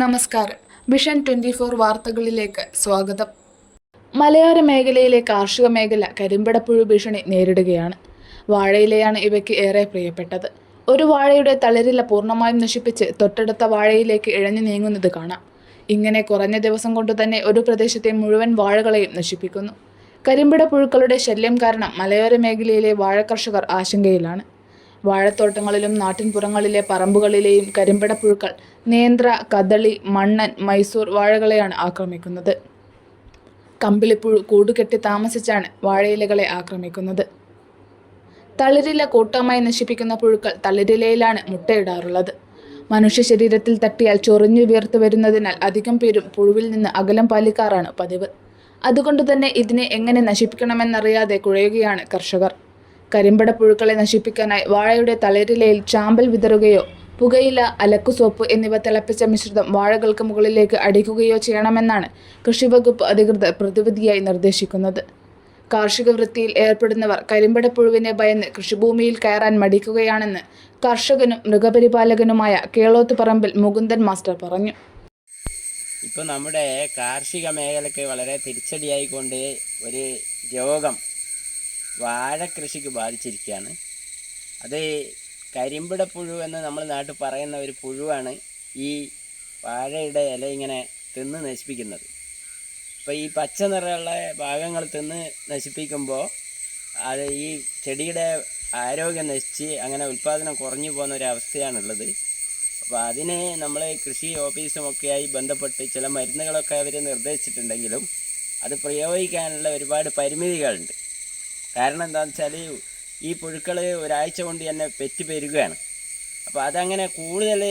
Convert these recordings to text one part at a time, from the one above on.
നമസ്കാരം. Vision twenty four വാർത്തകളിലേക്ക് സ്വാഗതം. മലയോര മേഖലയിലെ കാർഷിക മേഖല കരിമ്പടപ്പുഴു ഭീഷണി നേരിടുകയാണ്. വാഴയിലയാണ് ഇവയ്ക്ക് ഏറെ പ്രിയപ്പെട്ടത്. ഒരു വാഴയുടെ തളിരില പൂർണമായും നശിപ്പിച്ച് തൊട്ടടുത്ത വാഴയിലേക്ക് ഇഴഞ്ഞു നീങ്ങുന്നത് കാണാം. ഇങ്ങനെ കുറഞ്ഞ ദിവസം കൊണ്ട് തന്നെ ഒരു പ്രദേശത്തെ മുഴുവൻ വാഴകളെയും നശിപ്പിക്കുന്നു. കരിമ്പിട പുഴുക്കളുടെ ശല്യം കാരണം മലയോര മേഖലയിലെ വാഴ കർഷകർ ആശങ്കയിലാണ്. വാഴത്തോട്ടങ്ങളിലും നാട്ടിൻപുറങ്ങളിലെ പറമ്പുകളിലെയും കരിമ്പട പുഴുക്കൾ നേന്ത്ര കദളി മണ്ണൻ മൈസൂർ വാഴകളെയാണ് ആക്രമിക്കുന്നത്. കമ്പിളിപ്പുഴു കൂടുകെട്ടി താമസിച്ചാണ് വാഴയിലകളെ ആക്രമിക്കുന്നത്. തളിരില കൂട്ടമായി നശിപ്പിക്കുന്ന പുഴുക്കൾ തളിരിലയിലാണ് മുട്ടയിടാറുള്ളത്. മനുഷ്യ ശരീരത്തിൽ തട്ടിയാൽ ചൊറിഞ്ഞു വീർത്തു വരുന്നതിനാൽ അധികം പേരും പുഴുവിൽ നിന്ന് അകലം പാലിക്കാറാണ് പതിവ്. അതുകൊണ്ട് തന്നെ ഇതിനെ എങ്ങനെ നശിപ്പിക്കണമെന്നറിയാതെ കുഴയുകയാണ് കർഷകർ. കരിമ്പട പുഴുക്കളെ നശിപ്പിക്കാനായി വാഴയുടെ തളരിലയിൽ ചാമ്പൽ വിതറുകയോ പുകയില അലക്കുസോപ്പ് എന്നിവ തിളപ്പിച്ച മിശ്രിതം വാഴകൾക്ക് മുകളിലേക്ക് അടിക്കുകയോ ചെയ്യണമെന്നാണ് കൃഷിവകുപ്പ് അധികൃതർ പ്രതിവിധിയായി നിർദ്ദേശിക്കുന്നത്. കാർഷിക വൃത്തിയിൽ ഏർപ്പെടുന്നവർ കരിമ്പടപ്പുഴുവിനെ ഭയന്ന് കൃഷിഭൂമിയിൽ കയറാൻ മടിക്കുകയാണെന്ന് കർഷകനും മൃഗപരിപാലകനുമായ കേളോത്ത് പറമ്പിൽ മുകുന്ദൻ മാസ്റ്റർ പറഞ്ഞു. ഇപ്പോൾ നമ്മുടെ കാർഷിക മേഖലയ്ക്ക് വളരെ തിരിച്ചടിയായിക്കൊണ്ട് ഒരു രോഗം വാഴ കൃഷിക്ക് ബാധിച്ചിരിക്കുകയാണ്. അത് കരിമ്പിട പുഴു എന്ന് നമ്മൾ നാട്ടിൽ പറയുന്ന ഒരു പുഴുവാണ് ഈ വാഴയുടെ ഇല ഇങ്ങനെ തിന്ന് നശിപ്പിക്കുന്നത്. അപ്പോൾ ഈ പച്ച നിറമുള്ള ഭാഗങ്ങൾ തിന്ന് നശിപ്പിക്കുമ്പോൾ അത് ഈ ചെടിയുടെ ആരോഗ്യം നശിച്ച് അങ്ങനെ ഉൽപ്പാദനം കുറഞ്ഞു പോകുന്ന ഒരു അവസ്ഥയാണുള്ളത്. അപ്പോൾ അതിന് നമ്മൾ കൃഷി ഓഫീസും ഒക്കെയായി ബന്ധപ്പെട്ട് ചില മരുന്നുകളൊക്കെ അവർ നിർദ്ദേശിച്ചിട്ടുണ്ടെങ്കിലും അത് പ്രയോഗിക്കാനുള്ള ഒരുപാട് പരിമിതികളുണ്ട്. കാരണം എന്താണെന്ന് വെച്ചാൽ ഈ പുഴുക്കൾ ഒരാഴ്ച കൊണ്ട് തന്നെ പെറ്റി പെരുകയാണ്. അപ്പോൾ അതങ്ങനെ കൂടുതൽ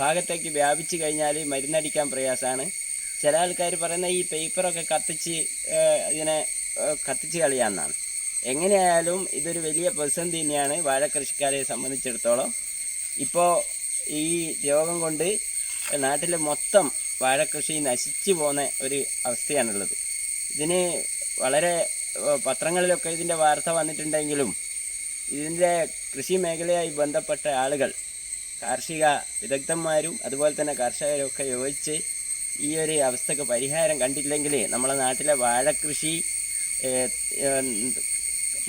ഭാഗത്തേക്ക് വ്യാപിച്ചു കഴിഞ്ഞാൽ മരുന്നടിക്കാൻ പ്രയാസമാണ് ചില ആൾക്കാർ പറയുന്ന ഈ പേപ്പറൊക്കെ കത്തിച്ച് ഇതിനെ കത്തിച്ച് കളയാമെന്നാണ് എങ്ങനെയായാലും ഇതൊരു വലിയ പ്രതിസന്ധി തന്നെയാണ് വാഴ കൃഷിക്കാരെ സംബന്ധിച്ചിടത്തോളം. ഇപ്പോൾ ഈ രോഗം കൊണ്ട് നാട്ടിൽ മൊത്തം വാഴക്കൃഷി കൃഷി നശിച്ചു പോകുന്ന ഒരു അവസ്ഥയാണുള്ളത്. ഇതിന് വളരെ പത്രങ്ങളിലൊക്കെ ഇതിന്റെ വാർത്ത വന്നിട്ടുണ്ടെങ്കിലും ഇതിന്റെ കൃഷി മേഖലയായി ബന്ധപ്പെട്ട ആളുകൾ കാർഷിക വിദഗ്ധന്മാരും അതുപോലെ തന്നെ കർഷകരും ഒക്കെ യോജിച്ച് ഈ ഒരു അവസ്ഥക്ക് പരിഹാരം കണ്ടില്ലെങ്കിൽ നമ്മളെ നാട്ടിലെ വാഴക്കൃഷി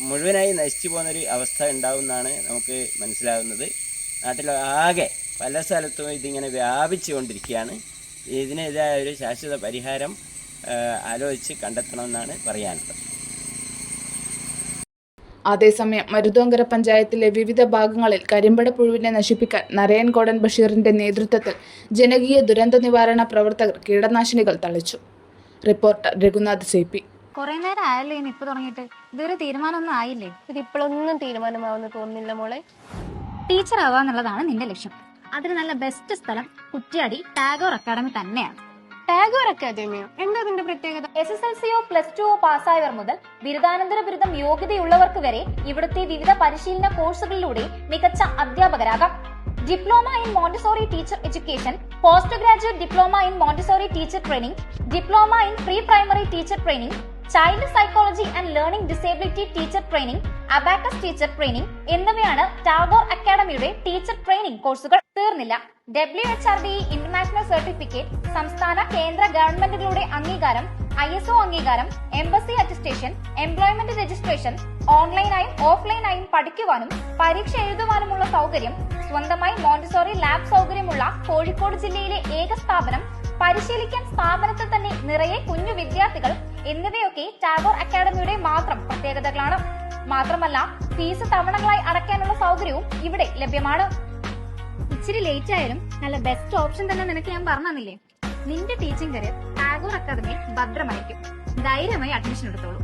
മുഴുവനായി നശിച്ചു പോകുന്നൊരു അവസ്ഥ ഉണ്ടാവുമെന്നാണ് നമുക്ക് മനസ്സിലാകുന്നത് നാട്ടിലാകെ പല സ്ഥലത്തും ഇതിങ്ങനെ വ്യാപിച്ചു കൊണ്ടിരിക്കുകയാണ്. ഇതിനെതിരായ ഒരു ശാശ്വത പരിഹാരം ആലോചിച്ച് കണ്ടെത്തണമെന്നാണ് പറയാനുള്ളത്. അതേസമയം മരുതോങ്കര പഞ്ചായത്തിലെ വിവിധ ഭാഗങ്ങളിൽ കരിമ്പട പുഴുവിനെ നശിപ്പിക്കാൻ നരയൻകോടൻ ബഷീറിന്റെ നേതൃത്വത്തിൽ ജനകീയ ദുരന്ത നിവാരണ പ്രവർത്തകർ കീടനാശിനികൾ തളിച്ചു. Reporter Raghunath C P. കുറെ നേരം ആയല്ലേ ഇനി ഇപ്പൊ തുടങ്ങിയിട്ട്? ഇതൊരു തീരുമാനമൊന്നും ആയില്ലേ? ഇത് ഇപ്പോഴൊന്നും തീരുമാനമാവുന്ന തോന്നുന്നില്ല മോളെ. ടീച്ചർ ആവാന്നുള്ളതാണ് നിന്റെ ലക്ഷ്യം. അതിന് നല്ല ബെസ്റ്റ് സ്ഥലം കുറ്റ്യാടി ടാഗോർ അക്കാഡമി തന്നെയാണ്. ടാഗോർ അക്കാദമിയോ? എന്താ അതിന്റെ പ്രത്യേകത? എസ് എസ് എൽ സിയോ പ്ലസ് ടുവോ പാസ്സായവർ മുതൽ ബിരുദാനന്തര ബിരുദം യോഗ്യതയുള്ളവർക്ക് വരെ ഇവിടുത്തെ വിവിധ പരിശീലന കോഴ്സുകളിലൂടെ മികച്ച അധ്യാപകരാകാം. Diploma in Montessori teacher education post graduate diploma in Montessori teacher training diploma in pre primary teacher training child psychology and learning disability teacher training abacus teacher training എന്നിവയാണ് ടാഗോർ അക്കാഡമിയുടെ ടീച്ചർ ട്രെയിനിംഗ് കോഴ്സുകൾ തീർന്നില്ല. W H R D international certificate സംസ്ഥാന കേന്ദ്ര ഗവൺമെന്റുകളുടെ അംഗീകാരം I S O അംഗീകാരം embassy attestation employment registration ഓൺലൈനായും ഓഫ്ലൈനായും പഠിക്കുവാനും പരീക്ഷ എഴുതുവാനുമുള്ള സൗകര്യം സ്വന്തമായി മോണ്ടിസോറി ലാബ് സൗകര്യമുള്ള കോഴിക്കോട് ജില്ലയിലെ ഏക സ്ഥാപനം പരിശീലിക്കാൻ സ്ഥാപനത്തിൽ തന്നെ നിറയെ കുഞ്ഞു വിദ്യാർത്ഥികൾ എന്നിവയൊക്കെ ടാഗോർ അക്കാദമിയുടെ മാത്രം പ്രത്യേകതകളാണ്. മാത്രമല്ല ഫീസ് തവണകളായി അടയ്ക്കാനുള്ള സൗകര്യവും ഇവിടെ ലഭ്യമാണ്. ഇച്ചിരി ലേറ്റ് ആയാലും നല്ല ബെസ്റ്റ് ഓപ്ഷൻ തന്നെ നിനക്ക് ഞാൻ പറഞ്ഞില്ലേ നിന്റെ ടീച്ചിങ് കരിയർ ടാഗോർ അക്കാദമി ഭദ്രമായിരിക്കും. ധൈര്യമായി അഡ്മിഷൻ എടുത്തോളൂ.